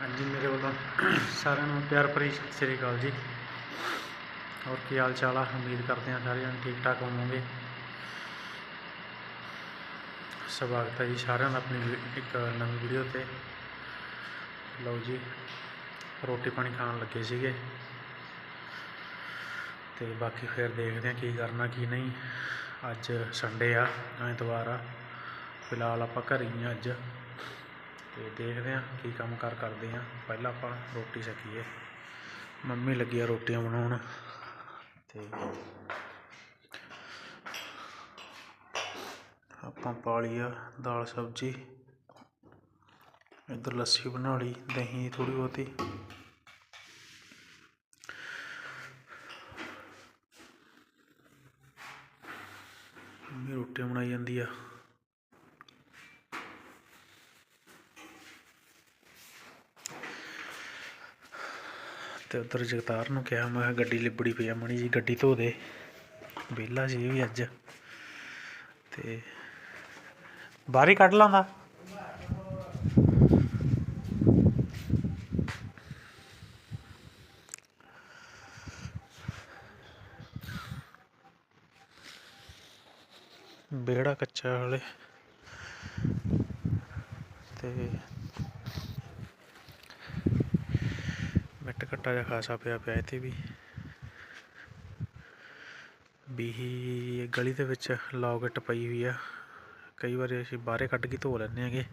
ਹਾਂਜੀ, ਮੇਰੇ ਵੱਲੋਂ ਸਾਰਿਆਂ ਨੂੰ ਪਿਆਰ ਭਰੀ ਸਤਿ ਸ਼੍ਰੀ ਅਕਾਲ ਜੀ। ਹੋਰ ਕੀ ਹਾਲ ਚਾਲ ਆ? ਉਮੀਦ ਕਰਦੇ ਹਾਂ ਸਾਰੇ ਜਣੇ ਠੀਕ ਠਾਕ ਹੋਵੋਗੇ। ਸਵਾਗਤ ਹੈ ਜੀ ਸਾਰਿਆਂ ਦਾ ਆਪਣੀ ਇੱਕ ਨਵੀਂ ਵੀਡੀਓ ਤੇ। ਲਓ ਜੀ, ਰੋਟੀ ਪਾਣੀ ਖਾਣ ਲੱਗੇ ਸੀਗੇ। ਤੇ ਬਾਕੀ ਫਿਰ ਦੇਖਦੇ ਹਾਂ ਕੀ ਕਰਨਾ, ਕੀ ਨਹੀਂ। ਅੱਜ ਸੰਡੇ ਆ, ਐਤਵਾਰ ਆ। ਫਿਲਹਾਲ ਆਪਾਂ ਘਰ ਹੀ ਆ ਅੱਜ। ਤੇ ਦੇਖਦੇ ਹਾਂ ਕੀ ਕੰਮ ਕਾਰ ਕਰਦੇ ਹਾਂ। ਪਹਿਲਾਂ ਆਪਾਂ ਰੋਟੀ ਸਕੀਏ ਮੰਮੀ ਲੱਗੀ ਆ ਰੋਟੀਆਂ ਬਣਾਉਣ ਤੇ ਆਪਾਂ ਪਾ ਲਈ ਆ ਦਾਲ ਸਬਜ਼ੀ। ਇੱਧਰ ਲੱਸੀ ਬਣਾ ਲਈ, ਦਹੀਂ ਥੋੜੀ ਬਹੁਤੀ। ਮੰਮੀ ਰੋਟੀਆਂ ਬਣਾਈ ਜਾਂਦੀ ਆ। ਤੇ ਉਧਰ ਜਗਤਾਰ ਨੂੰ ਕਿਹਾ, ਮੈਂ ਕਿਹਾ ਗੱਡੀ ਲਿਬੜੀ ਪਈ ਆ ਮਣੀ ਜੀ ਗੱਡੀ ਧੋ ਦੇ। ਵਿਹਲਾ ਜੀ ਵੀ ਅੱਜ। ਤੇ ਬਾਹਰ ਹੀ ਕੱਢ ਲਾਂਦਾ। ਵਿਹੜਾ ਕੱਚਾ ਹਲੇ ਤੇ ਕੱਟ ਕੱਟਾ ਜਿਹਾ ਖਾਸਾ ਪਿਆ ਪਿਆ ਇੱਥੇ ਵੀ। ਬੀਹੀ ਗਲੀ ਦੇ ਵਿੱਚ ਲੌਗਟ ਪਈ ਹੋਈ ਆ। ਕਈ ਵਾਰੀ ਅਸੀਂ ਬਾਹਰੇ ਕੱਢ ਕੇ ਧੋ ਲੈਂਦੇ ਹੈਗੇ।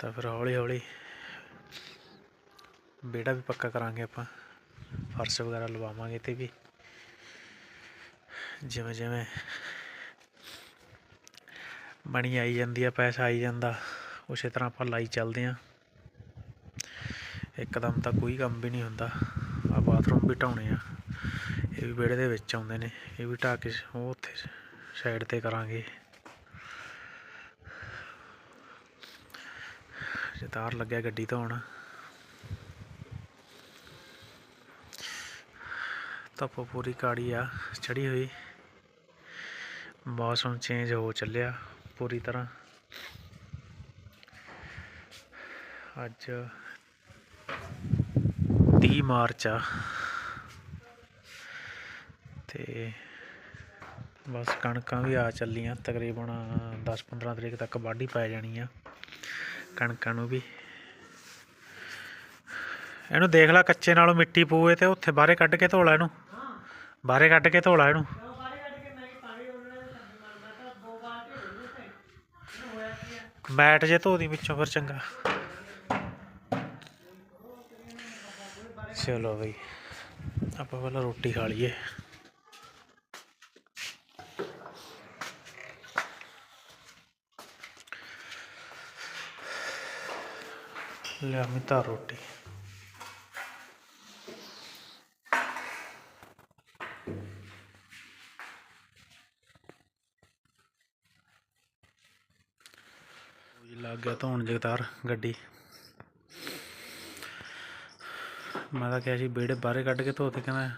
ਤਾਂ ਫਿਰ ਹੌਲੀ ਹੌਲੀ ਵਿਹੜਾ ਵੀ ਪੱਕਾ ਕਰਾਂਗੇ ਆਪਾਂ। ਫਰਸ਼ ਵਗੈਰਾ ਲਵਾਵਾਂਗੇ ਤੇ ਵੀ। ਜਿਵੇਂ ਜਿਵੇਂ ਬਣੀ ਆਈ ਜਾਂਦੀ ਆ, ਪੈਸਾ ਆਈ ਜਾਂਦਾ, ਉਸੇ ਤਰ੍ਹਾਂ ਆਪਾਂ ਲਾਈ ਚੱਲਦੇ ਹਾਂ ਇੱਕਦਮ ਤਾਂ ਕੋਈ ਕੰਮ ਵੀ ਨਹੀਂ ਹੁੰਦਾ। ਆ ਬਾਥਰੂਮ ਵੀ ਢਾਉਣੇ ਆ। ਇਹ ਵੀ ਵਿਹੜੇ ਦੇ ਵਿੱਚ ਆਉਂਦੇ ਨੇ। ਇਹ ਵੀ ਢਾਹ ਕੇ ਉਹ ਉੱਥੇ ਸਾਈਡ ਤੇ ਕਰਾਂਗੇ। ਜਤਾਰ ਲੱਗਿਆ ਗੱਡੀ ਧੋਣ ਧੁੱਪ ਪੂਰੀ ਕਾੜੀ ਆ ਚੜੀ ਹੋਈ। ਮੌਸਮ ਚੇਂਜ ਹੋ ਚੱਲਿਆ ਪੂਰੀ ਤਰ੍ਹਾਂ। ਅੱਜ 30 ਮਾਰਚ ਆ। ਤੇ ਬਸ ਕਣਕਾਂ ਵੀ ਆ ਚੱਲੀਆਂ, ਤਕਰੀਬਨ 10-15 ਤਰੀਕ ਤੱਕ ਵਾਢੀ ਪੈ ਜਾਣੀ ਆ, ਕਣਕਾਂ ਨੂੰ ਵੀ। ਇਹਨੂੰ ਦੇਖ ਲੈ ਕੱਚੇ ਨਾਲੋਂ ਮਿੱਟੀ ਪੂਏ ਤੇ ਉੱਥੇ ਬਾਹਰੇ ਕੱਢ ਕੇ ਧੋਲਾ ਇਹਨੂੰ। ਬਾਹਰੇ ਕੱਢ ਕੇ ਧੋਲਾ ਇਹਨੂੰ। ਮੈਟ ਜੇ ਧੋ ਦੀ ਵਿੱਚੋਂ ਫਿਰ ਚੰਗਾ। ਚਲੋ ਬਈ, ਆਪਾਂ ਪਹਿਲਾਂ ਰੋਟੀ ਖਾ ਲਈਏ। ਲੈ ਮਿੱਤਾ ਰੋਟੀ। ਜੀ ਲੱਗ ਗਿਆ ਧੋਣ ਜਗਤਾਰ ਗੱਡੀ। ਮੈਂ ਤਾਂ ਕਿਹਾ ਸੀ ਵਿਹੜੇ ਬਾਹਰੇ ਕੱਢ ਕੇ ਧੋ ਤੇ ਕਹਿੰਦਾ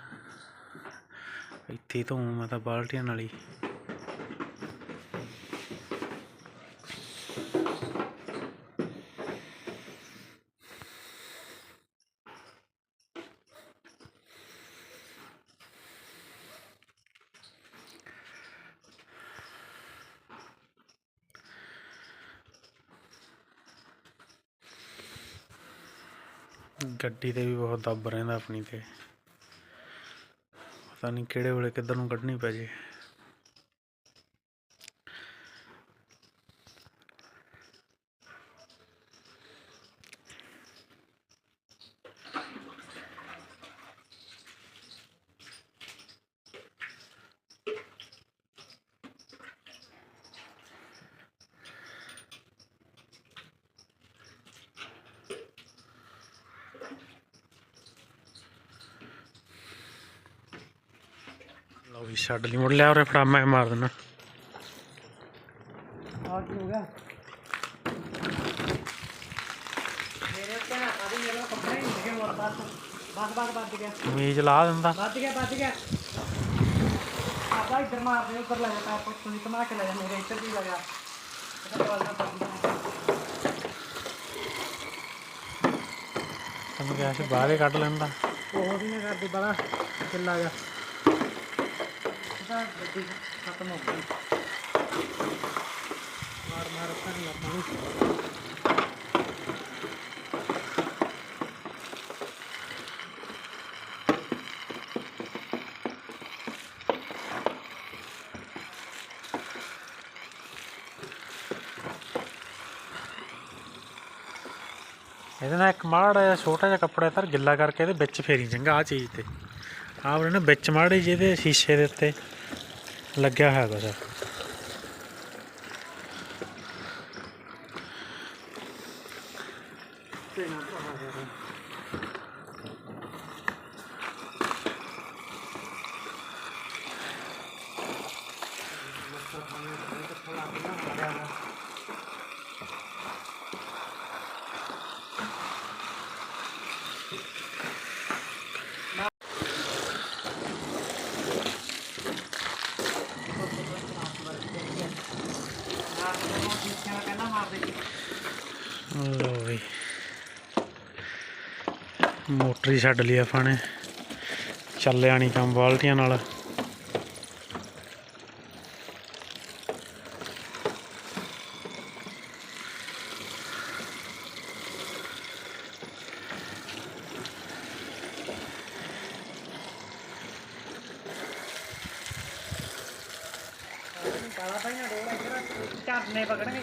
ਇੱਥੇ ਹੀ ਮੈਂ ਤਾਂ ਬਾਲਟੀਆਂ ਨਾਲ ਹੀ। ਗੱਡੀ ਤੇ ਵੀ ਬਹੁਤ ਦੱਬ ਰਹਿੰਦਾ ਆਪਣੀ ਤੇ। ਪਤਾ ਨਹੀਂ ਕਿਹੜੇ ਵੇਲੇ ਕਿੱਧਰ ਨੂੰ ਕੱਢਣੀ ਪੈ ਜੇ। ਵੀ ਛੱਡ ਲਈ ਮੁੜ ਲਿਆ ਉਰੇ ਫੜਾ ਮੈਂ ਮਾਰ ਦਿੰਦਾ ਆ ਕੀ ਹੋ ਗਿਆ? ਮੇਰੇ ਉੱਤੇ ਨਾ ਕਾਦੀ ਮੇਰੇ ਕੱਪੜੇ ਨਹੀਂ ਹੈਗੇ ਮੋਰ ਬਸ ਬਸ ਬਸ ਵੱਜ ਗਿਆ। ਮੀਜ਼ ਲਾ ਦਿੰਦਾ। ਵੱਜ ਗਿਆ ਵੱਜ ਗਿਆ। ਆਪਾਂ ਇੱਧਰ ਮਾਰਦੇ ਉੱਪਰ ਲੈ ਜਾ ਪਾਪ ਤੁਸੀਂ ਕਮਾ ਕੇ ਲੈ ਜਾ ਮੇਰੇ ਇੱਧਰ ਵੀ ਲਗਾ ਇਹਦਾ ਬੋਲਣਾ ਪੜਦਾ ਤੈਨੂੰ ਕਿਹਾ ਸੀ ਬਾਹਰ ਹੀ ਕੱਢ ਲੈਂਦਾ। ਉਹ ਵੀ ਨਹੀਂ ਕਰਦੀ ਬੜਾ ਕਿੱਲਾ ਉਹਦਾ ਗੱਡੀ ਖਤਮ ਹੋ ਗਈ। ਮਾਰ ਮਾਰ ਕਰ ਲਾ ਪਾਣੀ ਇਹਦੇ ਨਾਲ ਇੱਕ ਮਾੜਾ ਜਿਹਾ ਛੋਟਾ ਜਿਹਾ ਕੱਪੜਾ ਧਰ ਗਿੱਲਾ ਕਰਕੇ ਇਹਦੇ ਵਿੱਚ ਫੇਰੀ ਚੰਗਾ ਆ ਚੀਜ਼ ਤੇ। ਆਹ ਉਹਨੇ ਨਾ ਮਾੜੇ ਮਾੜੀ ਜਿਹਦੇ ਸ਼ੀਸ਼ੇ ਦੇ ਉੱਤੇ ਲੱਗਿਆ ਹੋਇਆ ਕੁਛ। ਤੇ ਨਾ ਭਰਾ ਜਾ ਲੋ ਵੀ ਮੋਟਰ ਛੱਡ ਲਈ ਆਪਾਂ ਨੇ। ਚੱਲਿਆ ਨਹੀਂ ਕੰਮ ਬਾਲਟੀਆਂ ਨਾਲ। ਕਾਲਾ ਭਾਈ ਨਾ ਡੋਲਾ ਇੱਧਰ। ਝਰਨੇ ਪਕੜਨਗੇ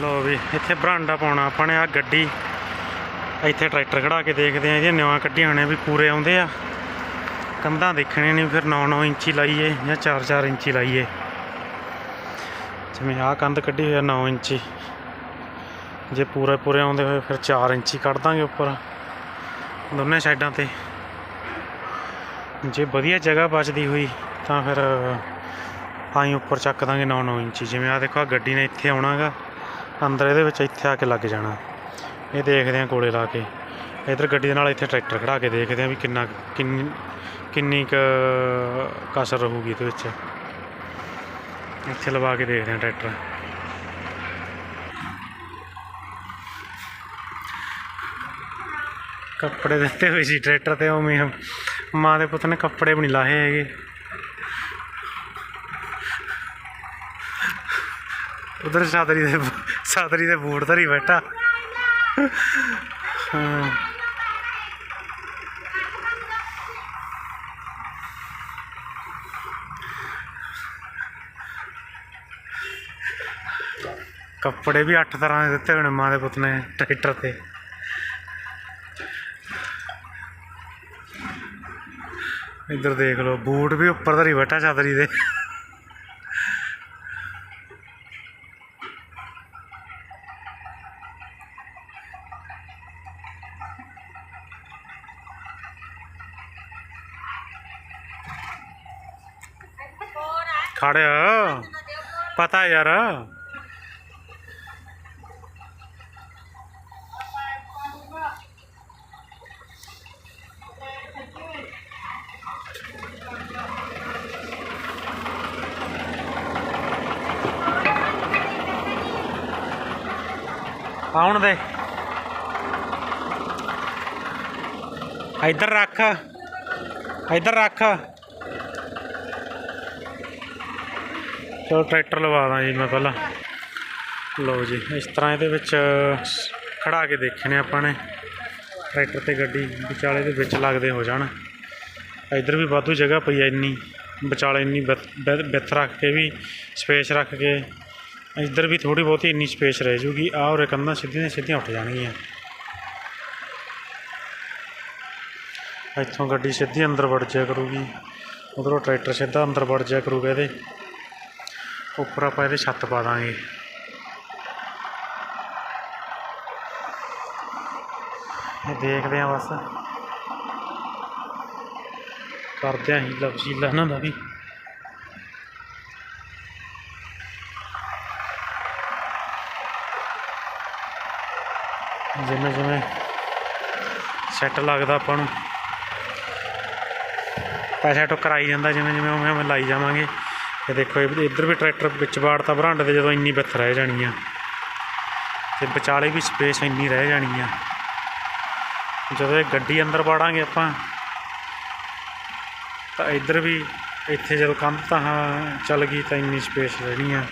ਲੋ ਵੀ ਇੱਥੇ ਬਰਾਂਡਾ ਪਾਉਣਾ ਆਪਾਂ ਨੇ ਆ ਗੱਡੀ। ਇੱਥੇ ਟਰੈਕਟਰ ਖੜਾ ਕੇ ਦੇਖਦੇ ਆ ਇਹਦੀਆਂ ਨਵਾਂ ਕੱਢੀਆਂ ਨੇ ਵੀ ਪੂਰੇ ਆਉਂਦੇ ਆ। ਕੰਧਾਂ ਦੇਖਣੇ ਨਹੀਂ ਫਿਰ 9-9 ਇੰਚੀ ਲਾਈਏ ਜਾਂ 4-4 ਇੰਚੀ ਲਾਈਏ। ਜਿਵੇਂ ਆਹ ਕੰਧ ਕੱਢੀ ਹੋਈ ਆ 9 ਇੰਚੀ। ਜੇ ਪੂਰੇ ਪੂਰੇ ਆਉਂਦੇ ਹੋਏ, ਫਿਰ 4 ਇੰਚੀ ਕੱਢ ਦਾਂਗੇ ਉੱਪਰ, ਦੋਨੇ ਸਾਈਡਾਂ ਤੇ। ਜੇ ਵਧੀਆ ਜਗ੍ਹਾ ਬਚਦੀ ਹੋਈ, ਤਾਂ ਫਿਰ ਆਈ ਉੱਪਰ ਚੱਕ ਦਾਂਗੇ 9-9 ਇੰਚੀ। ਜਿਵੇਂ ਆ ਦੇਖੋ ਆ ਗੱਡੀ ਨੇ ਇੱਥੇ ਆਉਣਾਗਾ। ਅੰਦਰ ਇਹਦੇ ਵਿੱਚ ਇੱਥੇ ਆ ਕੇ ਲੱਗ ਜਾਣਾ। ਇਹ ਦੇਖਦੇ ਆ ਕੋਲੇ ਲਾ ਕੇ। ਇਧਰ ਗੱਡੀ ਦੇ ਨਾਲ ਇੱਥੇ ਟਰੈਕਟਰ ਖੜਾ ਕੇ ਦੇਖਦੇ ਆ ਵੀ ਕਿੰਨਾ ਕਿੰਨੀ ਕਿੰਨੀ ਕ ਕਸਰ ਰਹੂਗੀ ਇਹਦੇ ਵਿੱਚ। ਇੱਥੇ ਲਵਾ ਕੇ ਦੇਖਦੇ ਆ ਟਰੈਕਟਰ। ਕੱਪੜੇ ਦਿੱਤੇ ਹੋਏ ਸੀ ਟਰੈਕਟਰ ਤੇ, ਉਵੇਂ ਹੀ ਮਾਂ ਦੇ ਪੁੱਤ ਨੇ ਕੱਪੜੇ ਵੀ ਨਹੀਂ ਲਾਹੇ ਹੈਗੇ। ਉਧਰ ਸਾਦਰੀ ਦੇ ਸਾਦਰੀ ਦੇ ਬੂਟ ਧਰੀ ਬੈਠਾ। ਹਾਂ। ਕੱਪੜੇ ਵੀ ਅੱਠ ਤਰ੍ਹਾਂ ਦੇ ਦਿੱਤੇ ਨੇ ਮਾਂ ਦੇ ਪੁੱਤ ਨੇ ਟਰੈਕਟਰ ਤੇ। ਇੱਧਰ ਦੇਖ ਲਓ ਬੂਟ ਵੀ ਉੱਪਰ ਧਰੀ ਬੈਠਾ ਚਾਦਰੀ ਦੇ। ਖੜਿਆ। ਪਤਾ ਯਾਰ। ਆਉਣ ਦੇ। ਇੱਧਰ ਰੱਖ। ਇੱਧਰ ਰੱਖ। ਚਲੋ ਟਰੈਕਟਰ ਲਵਾ ਦਾਂ ਜੀ ਮੈਂ ਪਹਿਲਾਂ। ਲਓ ਜੀ, ਇਸ ਤਰ੍ਹਾਂ ਇਹਦੇ ਵਿੱਚ ਖੜਾ ਕੇ ਦੇਖਣੇ ਆਪਾਂ ਨੇ। ਟਰੈਕਟਰ ਤੇ ਗੱਡੀ ਵਿਚਾਲੇ ਦੇ ਵਿੱਚ ਲੱਗਦੇ ਹੋ ਜਾਣ। ਇੱਧਰ ਵੀ ਵਾਧੂ ਜਗ੍ਹਾ ਪਈ ਐ ਇੰਨੀ, ਵਿਚਾਲੇ ਇੰਨੀ ਬਿੱਥ ਰੱਖ ਕੇ ਵੀ, ਸਪੇਸ ਰੱਖ ਕੇ। ਇੱਧਰ ਵੀ ਥੋੜੀ ਬਹੁਤੀ ਇੰਨੀ ਸਪੇਸ ਰਹਿ ਜੂਗੀ, ਆਹ ਉਰੇ ਕੰਧਾਂ ਸਿੱਧੀਆਂ ਸਿੱਧੀਆਂ ਉੱਠ ਜਾਣਗੀਆਂ। ਇੱਥੋਂ ਗੱਡੀ ਸਿੱਧੀ ਅੰਦਰ ਵੜ ਜਾਇਆ ਕਰੂਗੀ। ਉਧਰੋਂ ਟਰੈਕਟਰ ਸਿੱਧਾ ਅੰਦਰ ਵੜ ਜਾਇਆ ਕਰੂਗਾ ਇਹਦੇ। ਉੱਪਰ ਆਪਾਂ ਇਹਦੇ ਛੱਤ ਪਾ ਦਾਂਗੇ। ਇਹ ਦੇਖਦੇ ਆਂ ਬਸ। ਕਰਦੇ ਆਂ ਹੀਲਾ ਵਸੀਲਾ ਇਹਨਾਂ ਦਾ ਵੀ। ਜਿਵੇਂ ਜਿਵੇਂ ਸੈੱਟ ਲੱਗਦਾ ਆਪਾਂ ਨੂੰ। ਪੈਸਾ ਟੋ ਕਰਾਈ ਜਾਂਦਾ, ਜਿਵੇਂ ਜਿਵੇਂ ਉਵੇਂ ਉਵੇਂ ਲਾਈ ਜਾਵਾਂਗੇ। ਇਹ ਦੇਖੋ ਇੱਧਰ ਵੀ ਟਰੈਕਟਰ ਵਿੱਚ ਵਾੜਤਾ ਬਰਾਂਡੇ ਦੇ ਜਦੋਂ ਇੰਨੀ ਵਿੱਥ ਰਹਿ ਜਾਣੀ ਆ। ਤੇ ਵਿਚਾਲੇ ਵੀ ਸਪੇਸ ਇੰਨੀ ਰਹਿ ਜਾਣੀ ਆ। ਜਦੋਂ ਇਹ ਗੱਡੀ ਅੰਦਰ ਵਾੜਾਂਗੇ ਆਪਾਂ, ਤਾਂ ਇੱਧਰ ਵੀ ਇੱਥੇ ਜਦੋਂ ਕੰਧ ਤਾਂ ਚੱਲ ਗਈ ਤਾਂ ਇੰਨੀ ਸਪੇਸ ਰਹਿਣੀ ਆ।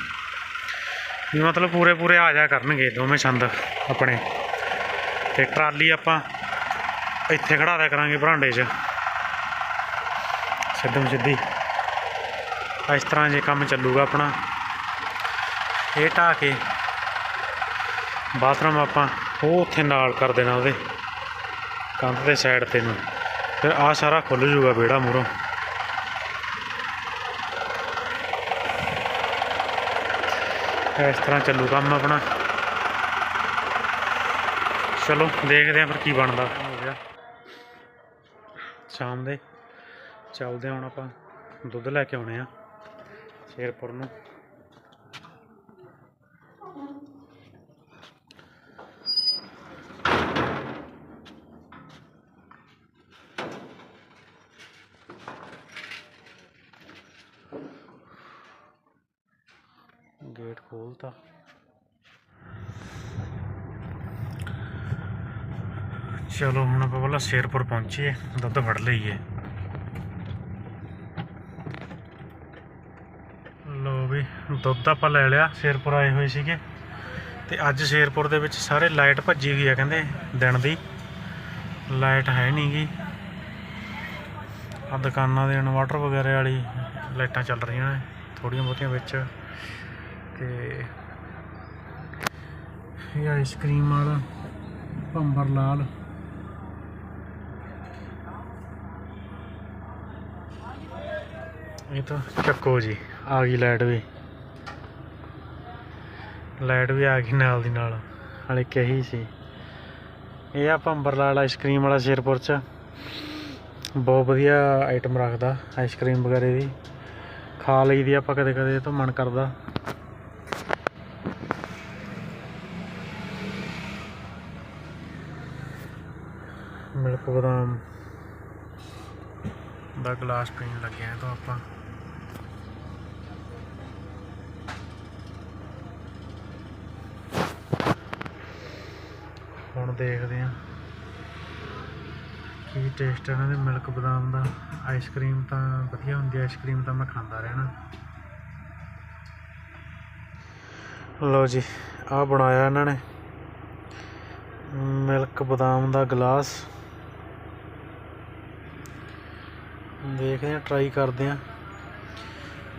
ਵੀ ਮਤਲਬ ਪੂਰੇ ਪੂਰੇ ਆ ਜਾ ਕਰਨਗੇ ਦੋਵੇਂ ਛੰਦ ਆਪਣੇ। ਤੇ ਟਰਾਲੀ ਆਪਾਂ ਇੱਥੇ ਖੜਾ ਦਿਆ ਕਰਾਂਗੇ ਬਰਾਂਡੇ 'ਚ। ਸਿੱਧਮ ਸਿੱਧੀ। ਇਸ ਤਰ੍ਹਾਂ ਜੇ ਕੰਮ ਚੱਲੂਗਾ ਆਪਣਾ। ਇਹ ਢਾਹ ਕੇ ਬਾਥਰੂਮ ਆਪਾਂ ਉਹ ਉੱਥੇ ਨਾਲ ਕਰ ਦੇਣਾ ਉਹਦੇ, ਕੰਧ ਦੇ ਸਾਈਡ ਤੇ ਨੂੰ। ਫਿਰ ਆ ਸਾਰਾ ਖੁੱਲ ਜੂਗਾ ਵਿਹੜਾ ਮੂਹਰੋਂ। ਇਸ ਤਰ੍ਹਾਂ ਚੱਲੂ ਕੰਮ ਆਪਣਾ। ਚਲੋ ਦੇਖਦੇ ਹਾਂ ਫਿਰ ਕੀ ਬਣਦਾ। ਹੋ ਗਿਆ। ਸ਼ਾਮ ਦੇ। ਚੱਲਦੇ ਹਾਂ ਹੁਣ ਆਪਾਂ। ਦੁੱਧ ਲੈ ਕੇ ਆਉਣੇ ਆ। ਸ਼ੇਰਪੁਰ ਨੂੰ ਗੇਟ ਖੋਲਤਾ ਚਲੋ ਹੁਣ ਆਪਾਂ ਪਹਿਲਾਂ ਸ਼ੇਰਪੁਰ ਪਹੁੰਚੀਏ ਦੁੱਧ ਫੜ ਲਈਏ ਲੋ ਵੀ ਦੁੱਧ ਆਪਾਂ ਲੈ ਲਿਆ, ਸ਼ੇਰਪੁਰ ਆਏ ਹੋਏ ਸੀਗੇ। ਤੇ ਅੱਜ ਸ਼ੇਰਪੁਰ ਦੇ ਵਿੱਚ ਸਾਰੇ ਲਾਈਟ ਭੱਜੀ ਗਈ ਆ ਕਹਿੰਦੇ, ਦਿਨ ਦੀ। ਲਾਈਟ ਹੈ ਨਹੀਂ ਗੀ। ਆ ਦੁਕਾਨਾਂ ਦੇ ਇਨਵਰਟਰ ਵਗੈਰਾ ਵਾਲੀ ਲਾਈਟਾਂ ਚੱਲ ਰਹੀਆਂ ਨੇ ਥੋੜੀਆਂ ਬਹੁਤੀਆਂ ਵਿੱਚ। ਤੇ ਇਹ ਆਈਸਕ੍ਰੀਮ ਵਾਲਾ, ਭੰਬਰ ਲਾਲ। ਇਹ ਤਾਂ ਚੱਕੋ ਜੀ, ਆ ਗਈ ਲਾਈਟ ਵੀ। ਲਾਈਟ ਵੀ ਆ ਗਈ ਨਾਲ ਦੀ ਨਾਲ। ਹਲੇ ਕਹੀ ਸੀ। ਇਹ ਆ ਅੰਬਰਲਾਲ ਆਈਸਕ੍ਰੀਮ ਵਾਲਾ ਸ਼ੇਰਪੁਰ ਚ ਬਹੁਤ ਵਧੀਆ ਆਈਟਮ ਰੱਖਦਾ ਆਈਸਕ੍ਰੀਮ ਵਗੈਰੇ ਦੀ ਖਾ ਲਈ ਦੀ ਆਪਾਂ ਕਦੇ ਕਦੇ, ਇਹ ਤੋਂ ਮਨ ਕਰਦਾ। ਮਿਲਕ ਬਦਾਮ ਦਾ ਗਲਾਸ ਪੀਣ ਲੱਗਿਆ ਆ ਤਾਂ ਆਪਾਂ। ਦੇਖਦੇ ਆ ਕੀ ਟੇਸਟ ਇਹਨਾਂ ਦੇ ਮਿਲਕ ਬਦਾਮ ਦਾ। ਆਈਸਕ੍ਰੀਮ ਤਾਂ ਵਧੀਆ ਹੁੰਦੀ ਹੈ ਆਈਸਕ੍ਰੀਮ ਤਾਂ ਮੈਂ ਖਾਂਦਾ ਰਹਿਣਾ। ਲਓ ਜੀ, ਆਹ ਬਣਾਇਆ ਇਹਨਾਂ ਨੇ। ਮਿਲਕ ਬਦਾਮ ਦਾ ਗਲਾਸ। ਦੇਖਦੇ ਆ ਟਰਾਈ ਕਰਦੇ ਆ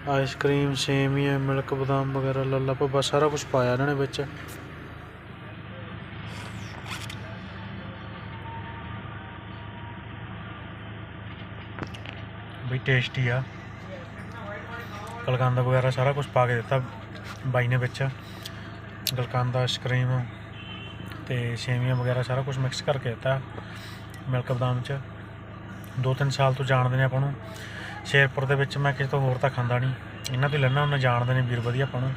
ਆਈਸਕ੍ਰੀਮ ਸੇਮੀਆ ਮਿਲਕ ਬਦਾਮ ਵਗੈਰਾ ਲੱਲਾ ਭੱਬਾ ਸਾਰਾ ਕੁਝ ਪਾਇਆ ਇਹਨਾਂ ਨੇ ਵਿੱਚ। ਬਈ ਟੇਸਟੀ ਆ। ਗਲਕੰਦ ਵਗੈਰਾ ਸਾਰਾ ਕੁਝ ਪਾ ਕੇ ਦਿੱਤਾ ਬਾਈ ਨੇ ਵਿੱਚ। ਗਲਕੰਦ ਆਈਸਕ੍ਰੀਮ ਤੇ ਸੇਵੀਆਂ ਵਗੈਰਾ ਸਾਰਾ ਕੁਝ ਮਿਕਸ ਕਰਕੇ ਦਿੱਤਾ ਮਿਲਕ ਬਦਾਮ ਚ। ਦੋ ਤਿੰਨ ਸਾਲ ਤੋਂ ਜਾਣਦੇ ਨੇ ਆਪਾਂ ਨੂੰ। ਸ਼ੇਰਪੁਰ ਦੇ ਵਿੱਚ ਮੈਂ ਕਿਸੇ ਤੋਂ ਹੋਰ ਤਾਂ ਖਾਂਦਾ ਨਹੀਂ। ਇਹਨਾਂ 'ਤੇ ਹੀ ਲੈਣਾ ਉਹਨਾਂ ਜਾਣਦੇ ਨੇ ਵੀਰ ਵਧੀਆ ਆਪਾਂ ਨੂੰ।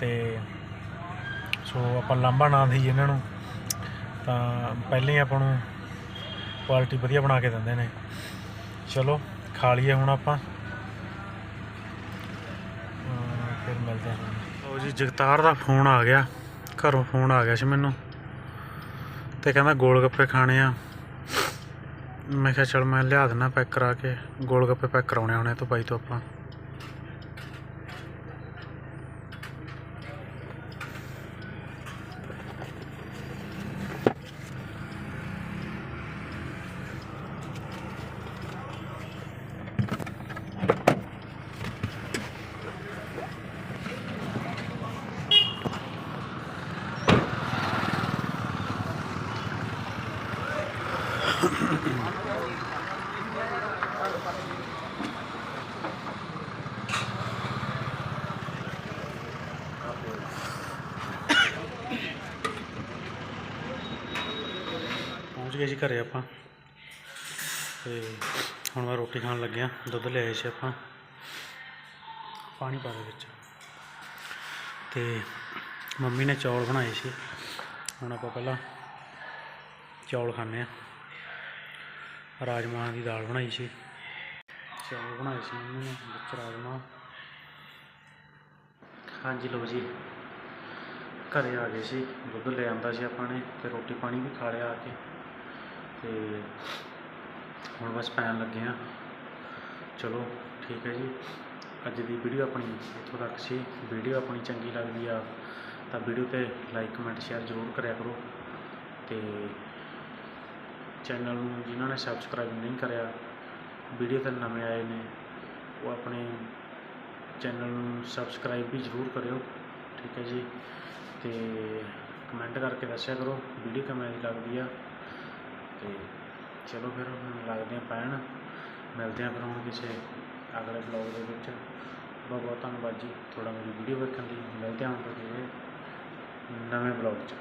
ਤੇ ਸੋ ਆਪਾਂ ਲਾਂਭਾ ਨਾਂ ਦੇਈਏ ਇਹਨਾਂ ਨੂੰ। ਤਾਂ ਪਹਿਲਾਂ ਹੀ ਆਪਾਂ ਨੂੰ ਕੁਆਲਿਟੀ ਵਧੀਆ ਬਣਾ ਕੇ ਦਿੰਦੇ ਨੇ। ਚਲੋ, ਖਾ ਲਈਏ ਹੁਣ ਆਪਾਂ। ਅਮ ਫਿਰ ਮਿਲਦੇ ਹਾਂ। ਲਓ ਜੀ, ਜਗਤਾਰ ਦਾ ਫੋਨ ਆ ਗਿਆ। ਘਰੋਂ ਫੋਨ ਆ ਗਿਆ ਸੀ ਮੈਨੂੰ। ਤੇ ਕਹਿੰਦਾ ਗੋਲ ਗੱਪੇ ਖਾਣੇ ਆ। ਮੈਂ ਕਿਹਾ ਚਲ ਮੈਂ ਲਿਆ ਦਿੰਦਾ ਪੈਕ ਕਰਾ ਕੇ। ਗੋਲ ਗੱਪੇ ਪੈਕ ਕਰਾਉਣੇ ਹੋਣੇ ਤੋਂ ਬਾਈ ਤੋਂ ਆਪਾਂ। ਪਹੁੰਚ ਗਏ ਜੀ ਘਰੇ ਆਪਾਂ। ਤੇ ਹੁਣ ਮੈਂ ਰੋਟੀ ਖਾਣ ਲੱਗਿਆ, ਦੁੱਧ ਲਿਆਏ ਸੀ ਆਪਾਂ। ਪਾਣੀ ਪਾ ਦੇ ਵਿੱਚ। ਤੇ ਮੰਮੀ ਨੇ ਚੌਲ ਬਣਾਏ ਸੀ। ਹੁਣ ਆਪਾਂ ਪਹਿਲਾਂ ਚੌਲ ਖਾਣੇ ਆ ਰਾਜਮਾਂਹ ਦੀ ਦਾਲ ਬਣਾਈ ਸੀ। ਚੌਲ ਬਣਾਏ ਸੀ ਮੰਮੀ ਨੇ, ਵਿੱਚ ਰਾਜਮਾ ਹਾਂਜੀ ਲਓ ਜੀ, ਘਰੇ ਆ ਗਏ ਸੀ, ਦੁੱਧ ਲੈ ਆਂਦਾ ਸੀ ਆਪਾਂ ਨੇ ਤੇ ਰੋਟੀ ਪਾਣੀ ਵੀ ਖਾ ਲਿਆ ਆ ਕੇ। ਤੇ ਹੁਣ ਬਸ ਪੈਣ ਲੱਗੇ ਆ। ਚਲੋ ਠੀਕ ਹੈ ਜੀ, ਅੱਜ ਦੀ ਵੀਡੀਓ ਆਪਣੀ ਇੱਥੋਂ ਤੱਕ ਸੀ। ਵੀਡੀਓ ਆਪਣੀ ਚੰਗੀ ਲੱਗਦੀ ਆ ਤਾਂ ਵੀਡੀਓ ਤੇ ਲਾਈਕ, ਕਮੈਂਟ, ਸ਼ੇਅਰ ਜ਼ਰੂਰ ਕਰਿਆ ਕਰੋ। ਤੇ ਚੈਨਲ ਨੂੰ ਜਿਨ੍ਹਾਂ ਨੇ ਸਬਸਕ੍ਰਾਈਬ ਨਹੀਂ ਕਰਿਆ ਵੀਡੀਓ ਤੇ ਨਵੇਂ ਆਏ ਨੇ, ਉਹ ਆਪਣੇ ਚੈਨਲ ਨੂੰ ਸਬਸਕ੍ਰਾਈਬ ਵੀ ਜ਼ਰੂਰ ਕਰਿਓ, ਠੀਕ ਹੈ ਜੀ। ਤੇ ਕਮੈਂਟ ਕਰਕੇ ਦੱਸਿਆ ਕਰੋ ਵੀਡੀਓ ਕਿਵੇਂ ਦੀ ਲੱਗਦੀ ਆ। ਤੇ ਚਲੋ ਫਿਰ ਹੁਣ ਲੱਗਦੇ ਆ ਪੈਣ ਮਿਲਦੇ ਆ ਫਿਰ ਹੁਣ ਕਿਸੇ ਅਗਲੇ ਬਲੌਗ ਦੇ ਵਿੱਚ। ਬਹੁਤ ਬਹੁਤ ਧੰਨਵਾਦ ਜੀ, ਤੁਹਾਡਾ ਮੇਰੀ ਵੀਡੀਓ ਵੇਖਣ ਲਈ। ਮਿਲਦੇ ਹਾਂ ਹੁਣ ਕਿਸੇ ਨਵੇਂ ਬਲੌਗ 'ਚ।